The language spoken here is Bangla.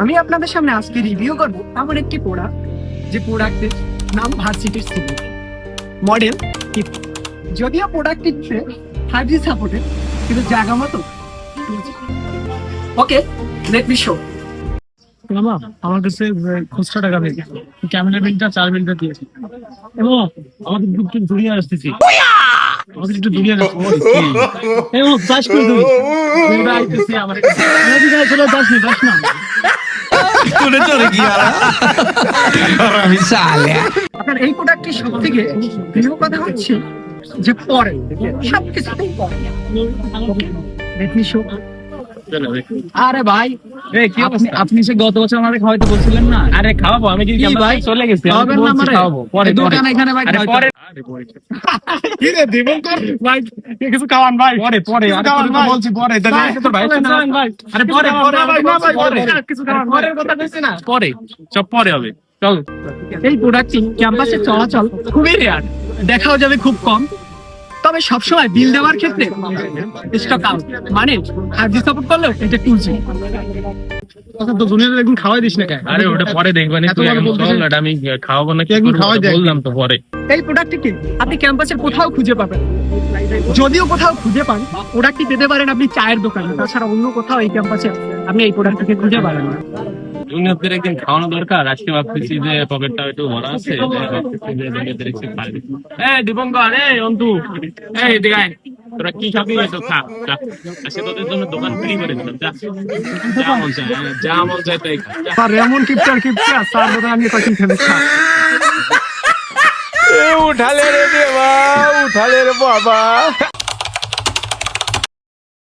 আমি আপনাদের সামনে আজকে রিভিউ করব এমন একটি প্রোডাক্ট যে প্রোডাক্টের নাম ভার্সিটির সিটি মডেল কিপ যদিও প্রোডাক্টটিতে ফাইভ জি সাপোর্টেড কিন্তু জায়গা মতো ওকে লেট মি শো মামা, আমার কাছে খুচরা টাকা নেই। ক্যামেরা বিলটা চার বিলটা দিয়েছে। এবং আমাদের একটু দূরিয়ে আসতেছি। আমাদের একটু আসতেছি এবং চাষ করে আইতেছি আমার এদিকে যাস নি। যাস তুলে চলে গিয়া আমি আপনার এই প্রোডাক্টের সব থেকে প্রিয় কথা হচ্ছে? যে পরে সবকিছু পরে। আরে ভাই আপনি আপনি সে গত বছর আমাদের খাওয়াইতে বলছিলেন না? আরে খাওয়াবো আমি কি ভাই? চলে গেছি খাওয়াবেন না আমারে? খাওয়াবো পরে দোকান এখানে ভাই পরে কি রে দেবন ভাই কিছু খাওয়ান ভাই। পরে পরে খাওয়ান ভাই। বলছি পরে ভাই, তোর ভাই চলেন না। ভাই। আরে পরে পরে না ভাই, পরে। না ভাই, কিছু খাওয়ান পরের কথা কইছি না। পরে সব পরে হবে। চল। এই প্রোডাক্টটি ক্যাম্পাসে চলাচল খুবই রেয়ার দেখাও যাবে খুব কম। তবে সবসময় বিল দেওয়ার ক্ষেত্রে স্টক আউট মানে ফাইভ জি সাপোর্ট করলেও এটা টু জি আচ্ছা একদিন খাওয়াই দিস না কেন? আরে ওটা পরে দেখবা না এত তুই বড় এখন বলতেছিস। চল না আমি খাওয়াবো না কি খাওয়াই বললাম তো পরে। এই প্রোডাক্টটি আপনি ক্যাম্পাসের কোথাও খুঁজে পাবেন। যদিও কোথাও খুঁজে পান প্রোডাক্টটি পেতে পারেন আপনি চায়ের দোকানে। তাছাড়া অন্য কোথাও এই ক্যাম্পাসে আপনি এই প্রোডাক্টটিকে খুঁজে পাবেন। না জুনিয়রদের একদিন খাওয়ানো দরকার। আজকে ভাবতেছি যে পকেটটা একটু ভরা আছে এই দীপঙ্কর এই অন্তু এই তোরা কি খাবি খা আজকে তোদের জন্য দোকান ফ্রি করে দিলাম যা। যা মন চায় হ্যাঁ, তাই খা এমন স্যার বোধ আমি খেলে খা উঠালে রে দেবা উঠালে রে বাবা।